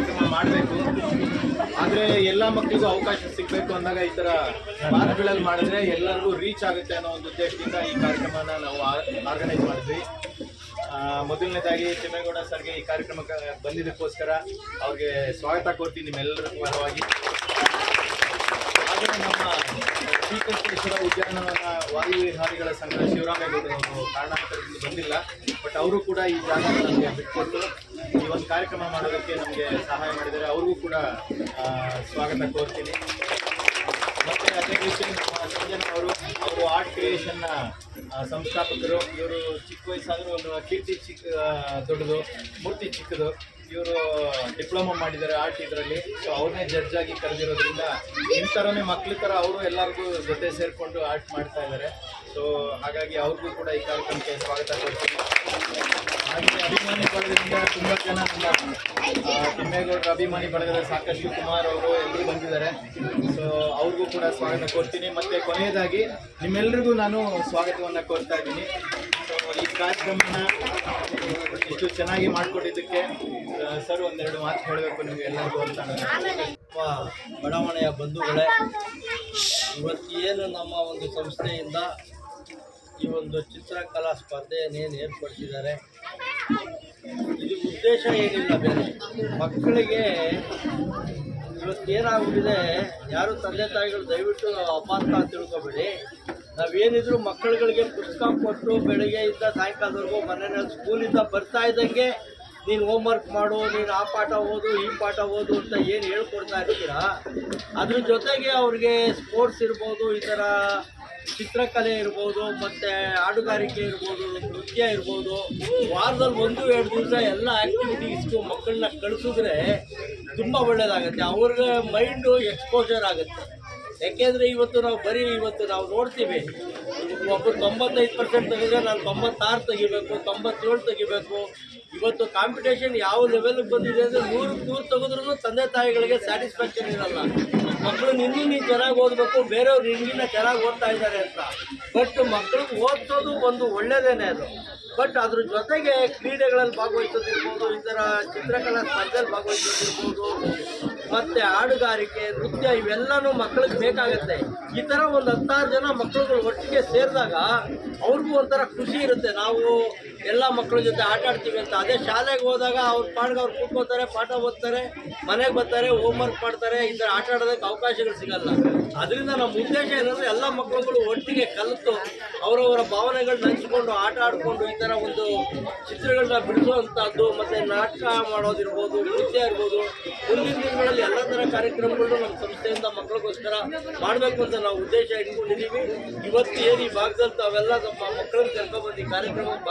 ಕಾರ್ಯಕ್ರಮ ಮಾಡಬೇಕು. ಆದರೆ ಎಲ್ಲ ಮಕ್ಕಳಿಗೂ ಅವಕಾಶ ಸಿಗಬೇಕು ಅಂದಾಗ ಈ ಥರ ಮಾರ್ಗಗಳಲ್ಲಿ ಮಾಡಿದ್ರೆ ಎಲ್ಲರಿಗೂ ರೀಚ್ ಆಗುತ್ತೆ ಅನ್ನೋ ಒಂದು ಉದ್ದೇಶದಿಂದ ಈ ಕಾರ್ಯಕ್ರಮನ ನಾವು ಆರ್ಗನೈಸ್ ಮಾಡಿದ್ವಿ. ಮೊದಲನೇದಾಗಿ ತಿಮ್ಮೇಗೌಡ ಸರ್ಗೆ ಈ ಕಾರ್ಯಕ್ರಮಕ್ಕೆ ಬಂದಿದ್ದಕ್ಕೋಸ್ಕರ ಅವ್ರಿಗೆ ಸ್ವಾಗತ ಕೊಡ್ತೀನಿ ನಿಮ್ಮೆಲ್ಲರ ಪರವಾಗಿ. ಹಾಗೆ ನಮ್ಮ ಶ್ರೀಕಂಠೇಶ್ವರ ಉದ್ಯಾನವನ ವಾಯುವಿಹಾರಿಗಳ ಸಂಘ ಶಿವರಾಮೇಗೌಡರು ಕಾರಣಾಂತರದಿಂದ ಬಂದಿಲ್ಲ. ಬಟ್ ಅವರು ಕೂಡ ಈ ಜಾಗ ನಮಗೆ ಬಿಟ್ಕೊಟ್ಟು ಈ ಒಂದು ಕಾರ್ಯಕ್ರಮ ಮಾಡೋದಕ್ಕೆ ನಮಗೆ ಸಹಾಯ ಮಾಡಿದ್ದಾರೆ. ಅವ್ರಿಗೂ ಕೂಡ ಸ್ವಾಗತ ಕೋರ್ತೀನಿ. ಮತ್ತೆ ಅದೇ ರೀತಿ ಸಂಜನಾ ಅವರು ಅವರು ಆರ್ಟ್ ಕ್ರಿಯೇಷನ್ನ ಸಂಸ್ಥಾಪಕರು. ಇವರು ಚಿಕ್ಕ ವಯಸ್ಸಾದರೂ ಒಂದು ಕೀರ್ತಿ ಚಿಕ್ಕ ದೊಡ್ಡದು, ಮೂರ್ತಿ ಚಿಕ್ಕದು. ಇವರು ಡಿಪ್ಲೊಮಾ ಮಾಡಿದ್ದಾರೆ ಆರ್ಟ್ ಇದರಲ್ಲಿ. ಸೊ ಅವ್ರನ್ನೇ ಜಡ್ಜ್ ಆಗಿ ಕರೆದಿರೋದ್ರಿಂದ ನಿಮ್ಮ ಥರನೇ ಮಕ್ಳ ಥರ ಅವರು ಎಲ್ಲರಿಗೂ ಜೊತೆ ಸೇರಿಕೊಂಡು ಆರ್ಟ್ ಮಾಡ್ತಾ ಇದ್ದಾರೆ. ಸೊ ಹಾಗಾಗಿ ಅವ್ರಿಗೂ ಕೂಡ ಈ ಕಾರ್ಯಕ್ರಮಕ್ಕೆ ಸ್ವಾಗತ ಕೊಡ್ತೀನಿ ಅಭಿಮಾನಿ ಬಳಗದಿಂದ ತುಂಬ ಜನ ನಮ್ಮ ತಿಮ್ಮೇಗೌಡರ ಅಭಿಮಾನಿ ಬಳಗದ ಸಾಕಷ್ಟು ಕುಮಾರ್ ಅವರು ಎಲ್ಲರೂ ಬಂದಿದ್ದಾರೆ. ಸೊ ಅವ್ರಿಗೂ ಕೂಡ ಸ್ವಾಗತ ಕೋರ್ತೀನಿ. ಮತ್ತೆ ಕೊನೆಯದಾಗಿ ನಿಮ್ಮೆಲ್ಲರಿಗೂ ನಾನು ಸ್ವಾಗತವನ್ನು ಕೋರ್ತಾ ಇದ್ದೀನಿ. ಸೊ ಈ ಕಾರ್ಯಕ್ರಮನ ಇಷ್ಟು ಚೆನ್ನಾಗಿ ಮಾಡಿಕೊಟ್ಟಿದ್ದಕ್ಕೆ ಸರ್ ಒಂದೆರಡು ಮಾತು ಹೇಳಬೇಕು ನಿಮಗೆ ಎಲ್ಲರಿಗೂ ಅಂತ ಬಡಾವಣೆಯ ಬಂಧುಗಳೇ ಏನು ನಮ್ಮ ಒಂದು ಸಂಸ್ಥೆಯಿಂದ ಈ ಒಂದು ಚಿತ್ರಕಲಾ ಸ್ಪರ್ಧೆಯನ್ನೇನು ಏರ್ಪಡಿಸಿದ್ದಾರೆ? ಇದು ಉದ್ದೇಶ ಏನಿಲ್ಲ ಬೇರೆ. ಮಕ್ಕಳಿಗೆ ಇವತ್ತೇನಾಗ್ಬಿಟ್ಟಿದೆ, ಯಾರು ತಂದೆ ತಾಯಿಗಳು ದಯವಿಟ್ಟು ಅಪಾರ್ಥ ತಿಳ್ಕೊಬೇಡಿ. ನಾವೇನಿದ್ರು ಮಕ್ಕಳುಗಳಿಗೆ ಪುಸ್ತಕ ಕೊಟ್ಟು ಬೆಳಗ್ಗೆಯಿಂದ ಸಾಯಂಕಾಲದವರೆಗೂ ಮನೆಯಲ್ಲಿ ಸ್ಕೂಲಿಂದ ಬರ್ತಾ ಇದ್ದಂಗೆ ನೀನು ಹೋಮ್ವರ್ಕ್ ಮಾಡು, ನೀನು ಆ ಪಾಠ ಓದು, ಈ ಪಾಠ ಓದು ಅಂತ ಏನು ಹೇಳ್ಕೊಡ್ತಾ ಇರ್ತೀರಾ? ಅದ್ರ ಜೊತೆಗೆ ಅವ್ರಿಗೆ ಸ್ಪೋರ್ಟ್ಸ್ ಇರ್ಬೋದು, ಈ ಥರ ಚಿತ್ರಕಲೆ ಇರ್ಬೋದು, ಮತ್ತು ಹಾಡುಗಾರಿಕೆ ಇರ್ಬೋದು, ನೃತ್ಯ ಇರ್ಬೋದು, ವಾರದಲ್ಲಿ ಒಂದು, ಎರಡು ದಿವಸ ಎಲ್ಲ ಆ್ಯಕ್ಟಿವಿಟೀಸ್ಗೂ ಮಕ್ಕಳನ್ನ ಕಳಿಸಿದ್ರೆ ತುಂಬ ಒಳ್ಳೆಯದಾಗುತ್ತೆ ಅವ್ರಿಗೆ ಮೈಂಡು ಎಕ್ಸ್ಪೋಜರ್ ಆಗುತ್ತೆ. ಯಾಕೆಂದರೆ ಇವತ್ತು ನಾವು ಬರೀ ಇವತ್ತು ನಾವು ನೋಡ್ತೀವಿ ಒಬ್ಬರು ತೊಂಬತ್ತೈದು ಪರ್ಸೆಂಟ್ ತೆಗೆದ್ರೆ ನಾನು ತೊಂಬತ್ತಾರು ತೆಗಿಬೇಕು, ತೊಂಬತ್ತೇಳು ತೆಗಿಬೇಕು. ಇವತ್ತು ಕಾಂಪಿಟೇಷನ್ ಯಾವ ಲೆವೆಲ್ಗೆ ಬಂದಿದೆ ಅಂದರೆ ನೂರು ನೂರು ತೆಗೆದ್ರೂ ತಂದೆ ತಾಯಿಗಳಿಗೆ ಸ್ಯಾಟಿಸ್ಫ್ಯಾಕ್ಷನ್ ಇರಲ್ಲ. ಮಕ್ಕಳು ನಿನ್ನೂ ನೀನು ಚೆನ್ನಾಗಿ ಓದಬೇಕು, ಬೇರೆಯವ್ರು ನಿನ್ಗಿನ್ನ ಚೆನ್ನಾಗಿ ಓದ್ತಾ ಇದ್ದಾರೆ ಅಂತ. ಬಟ್ ಮಕ್ಕಳಿಗೆ ಓದಿಸೋದು ಒಂದು ಒಳ್ಳೆಯದೇನೆ ಅದು. ಬಟ್ ಅದ್ರ ಜೊತೆಗೆ ಕ್ರೀಡೆಗಳಲ್ಲಿ ಭಾಗವಹಿಸೋದಿರ್ಬೋದು ಈ ಥರ ಚಿತ್ರಕಲಾ ಸ್ಪರ್ಧೆಯಲ್ಲಿ ಭಾಗವಹಿಸೋದಿರ್ಬೋದು ಮತ್ತು ಹಾಡುಗಾರಿಕೆ, ನೃತ್ಯ, ಇವೆಲ್ಲನೂ ಮಕ್ಕಳಿಗೆ ಬೇಕಾಗುತ್ತೆ. ಈ ಥರ ಒಂದು ಹತ್ತಾರು ಜನ ಮಕ್ಕಳುಗಳು ಒಟ್ಟಿಗೆ ಸೇರಿದಾಗ ಅವ್ರಿಗೂ ಒಂಥರ ಖುಷಿ ಇರುತ್ತೆ. ನಾವು ಎಲ್ಲ ಮಕ್ಕಳ ಜೊತೆ ಆಟ ಆಡ್ತೀವಿ ಅಂತ. ಅದೇ ಶಾಲೆಗೆ ಹೋದಾಗ ಅವ್ರ ಪಾಡ್ಗೆ ಅವ್ರು ಕೂತ್ಕೋತಾರೆ ಪಾಠ ಓದ್ತಾರೆ, ಮನೆಗೆ ಬರ್ತಾರೆ ಹೋಮ್ವರ್ಕ್ ಮಾಡ್ತಾರೆ, ಈ ಥರ ಆಟ ಆಡೋದಕ್ಕೆ ಅವಕಾಶಗಳು ಸಿಗಲ್ಲ. ಅದರಿಂದ ನಮ್ಮ ಉದ್ದೇಶ ಏನಂದರೆ ಎಲ್ಲ ಮಕ್ಕಳುಗಳು ಒಟ್ಟಿಗೆ ಕಲಿತು ಅವರವರ ಭಾವನೆಗಳನ್ನ ಹಂಚ್ಕೊಂಡು ಆಟ ಆಡಿಕೊಂಡು ಈ ಥರ ಒಂದು ಚಿತ್ರಗಳನ್ನ ಬಿಡಿಸುವಂಥದ್ದು ಮತ್ತು ನಾಟಕ ಮಾಡೋದಿರ್ಬೋದು, ನೃತ್ಯ ಇರ್ಬೋದು, ಮುಂದಿನ ದಿನಗಳಲ್ಲಿ ಎಲ್ಲ ಥರ ಕಾರ್ಯಕ್ರಮಗಳು ನಮ್ಮ ಸಂಸ್ಥೆಯಿಂದ ಮಕ್ಕಳಿಗೋಸ್ಕರ ಮಾಡಬೇಕು ಅಂತ ನಾವು ಉದ್ದೇಶ ಇಟ್ಕೊಂಡಿದ್ದೀವಿ. ಇವತ್ತು ಏನು ಈ ಭಾಗದಲ್ಲಿ ತಾವೆಲ್ಲ ನಮ್ಮ ಮಕ್ಕಳನ್ನ ಕರ್ಕೊಂಡ್ಬಂದು ಈ ಕಾರ್ಯಕ್ರಮಕ್ಕೆ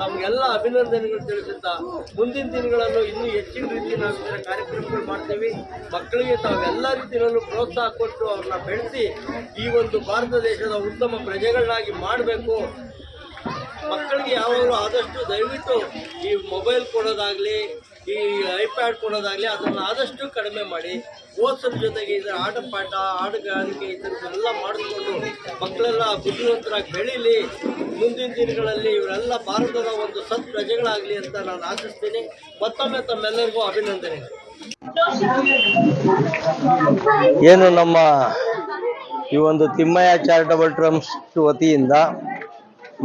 ನಮಗೆಲ್ಲ ಅಭಿನಂದನೆಗಳು ತಿಳಿಸುತ್ತಾ, ಮುಂದಿನ ದಿನಗಳನ್ನು ಇನ್ನೂ ಹೆಚ್ಚಿನ ರೀತಿ ನಾವು ಇದರ ಕಾರ್ಯಕ್ರಮಗಳು ಮಾಡ್ತೀವಿ. ಮಕ್ಕಳಿಗೆ ತಾವೆಲ್ಲ ರೀತಿಯಲ್ಲೂ ಪ್ರೋತ್ಸಾಹ ಕೊಟ್ಟು ಅವ್ರನ್ನ ಬೆಳೆಸಿ ಈ ಒಂದು ಭಾರತ ದೇಶದ ಉತ್ತಮ ಪ್ರಜೆಗಳನ್ನಾಗಿ ಮಾಡಬೇಕು. ಮಕ್ಕಳಿಗೆ ಯಾವಾಗಲೂ ಆದಷ್ಟು ದಯವಿಟ್ಟು ಈ ಮೊಬೈಲ್ ಕೊಡೋದಾಗಲಿ ಈ ಐಪ್ಯಾಡ್ ಕೊಡೋದಾಗಲಿ ಅದನ್ನು ಆದಷ್ಟು ಕಡಿಮೆ ಮಾಡಿ, ಓದ್ಸೋದ್ರ ಜೊತೆಗೆ ಇದರ ಆಟ ಪಾಠ ಹಾಡುಗಾರಿಕೆ ಈ ಮಾಡಿಸ್ಕೊಂಡು ಮಕ್ಕಳೆಲ್ಲ ಬುದ್ಧಿವಂತರಾಗಿ ಬೆಳೀಲಿ. ಮುಂದಿನ ದಿನಗಳಲ್ಲಿ ಇವರೆಲ್ಲ ಭಾರತದ ಒಂದು ಸತ್ ಪ್ರಜೆಗಳಾಗಲಿ ಅಂತ ನಾನು ಆಶಿಸ್ತೀನಿ. ಮತ್ತೊಮ್ಮೆ ತಮ್ಮೆಲ್ಲರಿಗೂ ಅಭಿನಂದನೆ. ಏನು ನಮ್ಮ ಈ ಒಂದು ತಿಮ್ಮಯ್ಯ ಚಾರಿಟಬಲ್ ಟ್ರಸ್ಟ್ ವತಿಯಿಂದ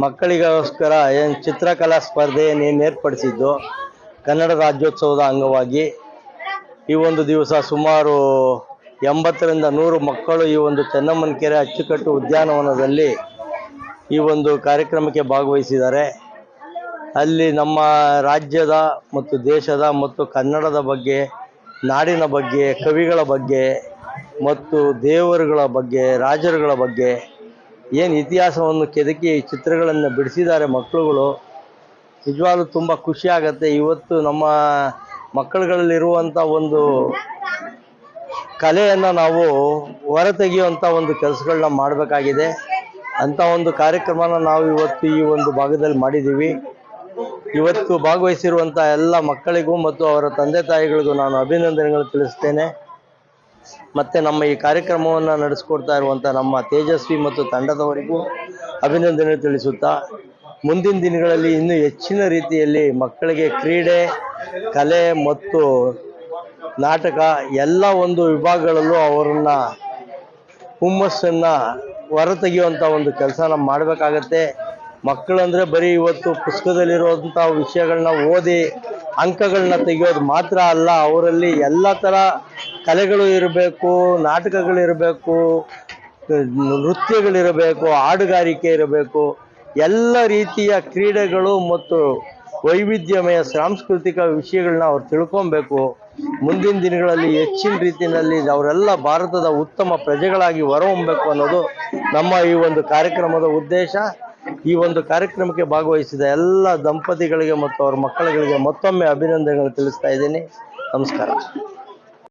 ಮಕ್ಕಳಿಗೋಸ್ಕರ ಏನು ಚಿತ್ರಕಲಾ ಸ್ಪರ್ಧೆಯನ್ನು ಏರ್ಪಡಿಸಿದ್ದು ಕನ್ನಡ ರಾಜ್ಯೋತ್ಸವದ ಅಂಗವಾಗಿ ಈ ಒಂದು ದಿವಸ ಸುಮಾರು ಎಂಬತ್ತರಿಂದ ನೂರು ಮಕ್ಕಳು ಈ ಒಂದು ಚೆನ್ನಮ್ಮನ ಕೆರೆ ಅಚ್ಚುಕಟ್ಟು ಉದ್ಯಾನವನದಲ್ಲಿ ಈ ಒಂದು ಕಾರ್ಯಕ್ರಮಕ್ಕೆ ಭಾಗವಹಿಸಿದ್ದಾರೆ. ಅಲ್ಲಿ ನಮ್ಮ ರಾಜ್ಯದ ಮತ್ತು ದೇಶದ ಮತ್ತು ಕನ್ನಡದ ಬಗ್ಗೆ, ನಾಡಿನ ಬಗ್ಗೆ, ಕವಿಗಳ ಬಗ್ಗೆ ಮತ್ತು ದೇವರುಗಳ ಬಗ್ಗೆ, ರಾಜರುಗಳ ಬಗ್ಗೆ ಏನು ಇತಿಹಾಸವನ್ನು ಕೆದಕಿ ಚಿತ್ರಗಳನ್ನು ಬಿಡಿಸಿದ್ದಾರೆ ಮಕ್ಕಳುಗಳು ನಿಜವಾಗ್ಲೂ ತುಂಬ ಖುಷಿ ಆಗುತ್ತೆ. ಇವತ್ತು ನಮ್ಮ ಮಕ್ಕಳುಗಳಲ್ಲಿರುವಂಥ ಒಂದು ಕಲೆಯನ್ನು ನಾವು ಹೊರತೆಗೆಯುವಂಥ ಒಂದು ಕೆಲಸಗಳನ್ನ ಮಾಡಬೇಕಾಗಿದೆ. ಅಂಥ ಒಂದು ಕಾರ್ಯಕ್ರಮನ ನಾವು ಇವತ್ತು ಈ ಒಂದು ಭಾಗದಲ್ಲಿ ಮಾಡಿದ್ದೀವಿ. ಇವತ್ತು ಭಾಗವಹಿಸಿರುವಂಥ ಎಲ್ಲ ಮಕ್ಕಳಿಗೂ ಮತ್ತು ಅವರ ತಂದೆ ತಾಯಿಗಳಿಗೂ ನಾನು ಅಭಿನಂದನೆಗಳು ತಿಳಿಸ್ತೇನೆ. ಮತ್ತು ನಮ್ಮ ಈ ಕಾರ್ಯಕ್ರಮವನ್ನು ನಡೆಸ್ಕೊಡ್ತಾ ಇರುವಂಥ ನಮ್ಮ ತೇಜಸ್ವಿ ಮತ್ತು ತಂಡದವರಿಗೂ ಅಭಿನಂದನೆ ತಿಳಿಸುತ್ತಾ ಮುಂದಿನ ದಿನಗಳಲ್ಲಿ ಇನ್ನೂ ಹೆಚ್ಚಿನ ರೀತಿಯಲ್ಲಿ ಮಕ್ಕಳಿಗೆ ಕ್ರೀಡೆ, ಕಲೆ ಮತ್ತು ನಾಟಕ ಎಲ್ಲ ಒಂದು ವಿಭಾಗಗಳಲ್ಲೂ ಅವರನ್ನು ಹುಮ್ಮಸ್ಸನ್ನು ಹೊರತೆಗೆಯುವಂಥ ಒಂದು ಕೆಲಸ ನಾವು ಮಾಡಬೇಕಾಗತ್ತೆ. ಮಕ್ಕಳಂದರೆ ಬರೀ ಇವತ್ತು ಪುಸ್ತಕದಲ್ಲಿರುವಂಥ ವಿಷಯಗಳನ್ನ ಓದಿ ಅಂಕಗಳನ್ನ ತೆಗೆಯೋದು ಮಾತ್ರ ಅಲ್ಲ, ಅವರಲ್ಲಿ ಎಲ್ಲ ಥರ ಕಲೆಗಳು ಇರಬೇಕು, ನಾಟಕಗಳಿರಬೇಕು, ನೃತ್ಯಗಳಿರಬೇಕು, ಹಾಡುಗಾರಿಕೆ ಇರಬೇಕು. ಎಲ್ಲ ರೀತಿಯ ಕ್ರೀಡೆಗಳು ಮತ್ತು ವೈವಿಧ್ಯಮಯ ಸಾಂಸ್ಕೃತಿಕ ವಿಷಯಗಳನ್ನ ಅವ್ರು ತಿಳ್ಕೊಬೇಕು. ಮುಂದಿನ ದಿನಗಳಲ್ಲಿ ಹೆಚ್ಚಿನ ರೀತಿಯಲ್ಲಿ ಅವರೆಲ್ಲ ಭಾರತದ ಉತ್ತಮ ಪ್ರಜೆಗಳಾಗಿ ಹೊರಹೊಮ್ಮಬೇಕು ಅನ್ನೋದು ನಮ್ಮ ಈ ಒಂದು ಕಾರ್ಯಕ್ರಮದ ಉದ್ದೇಶ. ಈ ಒಂದು ಕಾರ್ಯಕ್ರಮಕ್ಕೆ ಭಾಗವಹಿಸಿದ ಎಲ್ಲ ದಂಪತಿಗಳಿಗೆ ಮತ್ತು ಅವ್ರ ಮಕ್ಕಳುಗಳಿಗೆ ಮತ್ತೊಮ್ಮೆ ಅಭಿನಂದನೆಗಳನ್ನು ತಿಳಿಸ್ತಾ ಇದ್ದೀನಿ. ನಮಸ್ಕಾರ.